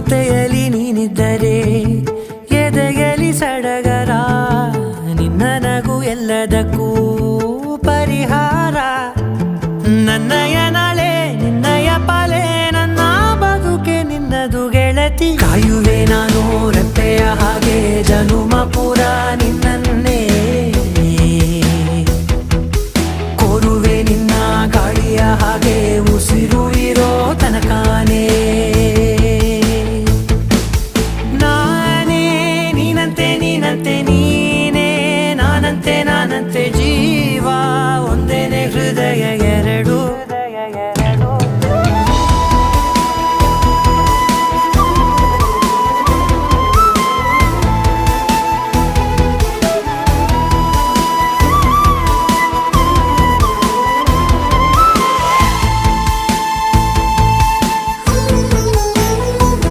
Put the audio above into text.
ಜೊತೆಯಲ್ಲಿ ನೀನಿದ್ದರೆ ಎದೆಯಲ್ಲಿ ಸಡಗರ, ನಿನ್ನ ನಗು ಎಲ್ಲದಕ್ಕೂ ಪರಿಹಾರ. ನನ್ನಯ ನಾಳೆ ನಿನ್ನಯ ಪಾಲೆ ನನ್ನ ಬದುಕೆ ನಿನ್ನದು ಗೆಳತಿ. ಕಾಯುವೆ ನಾನು te nanante